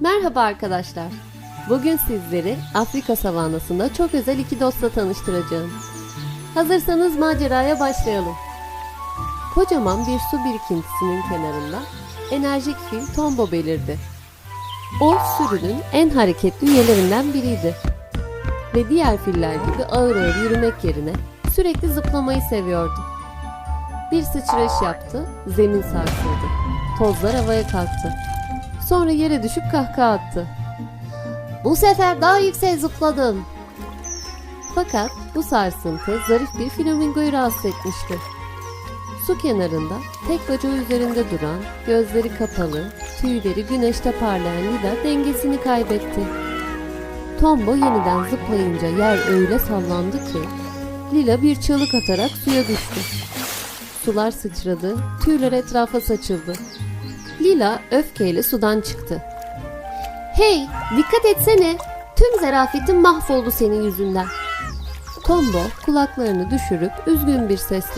Merhaba arkadaşlar. Bugün sizleri Afrika savanasında çok özel iki dostla tanıştıracağım. Hazırsanız maceraya başlayalım. Kocaman bir su birikintisinin kenarında enerjik fil Tombo belirdi. O sürünün en hareketli üyelerinden biriydi. Ve diğer filler gibi ağır ağır yürümek yerine sürekli zıplamayı seviyordu. Bir sıçrayış yaptı, zemin sarsıldı. Tozlar havaya kalktı. Sonra yere düşüp kahkaha attı. Bu sefer daha yüksek zıpladım. Fakat bu sarsıntı zarif bir flamingoyu rahatsız etmişti. Su kenarında tek bacağı üzerinde duran, gözleri kapalı, tüyleri güneşte parlayan Lida dengesini kaybetti. Tombo yeniden zıplayınca yer öyle sallandı ki Lila bir çığlık atarak suya düştü. Sular sıçradı, tüyler etrafa saçıldı. Lila öfkeyle sudan çıktı. Hey, dikkat etsene. Tüm zarafetin mahvoldu senin yüzünden. Tombo kulaklarını düşürüp üzgün bir sesle